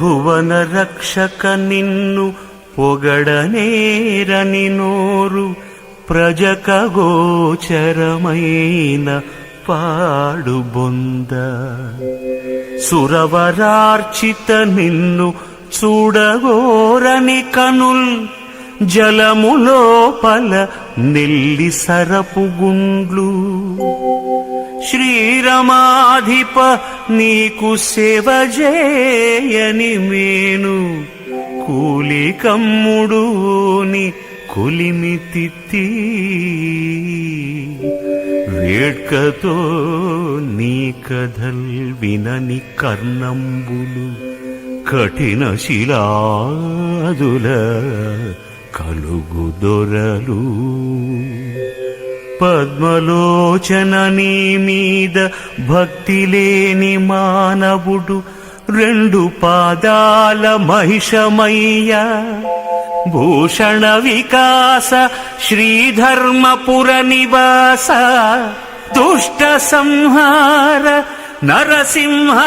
భువన రక్షక నిన్ను పొగడనేరని నోరు ప్రజక గోచరమైన పాడుబొంద. సురవరార్చిత నిన్ను చూడగోరని కనుల్ జలములోపల నెల్లి సరపు గుండ్లు శ్రీరమాధిప నీకు సేవ చేయని మేను. కూలి కులిమి కొలిమి తిత్తి. వేడ్కతో నీ కథల్ వినని కర్ణంబులు కఠిన శిలాదుల కలుగు దొరలు. పద్మలోచన నీ మీద భక్తి లేని మానవుడు రెండు పాదాల మహిషమయ్య. భూషణ వికాస శ్రీధర్మపుర నివాస దుష్ట సంహార నరసింహ.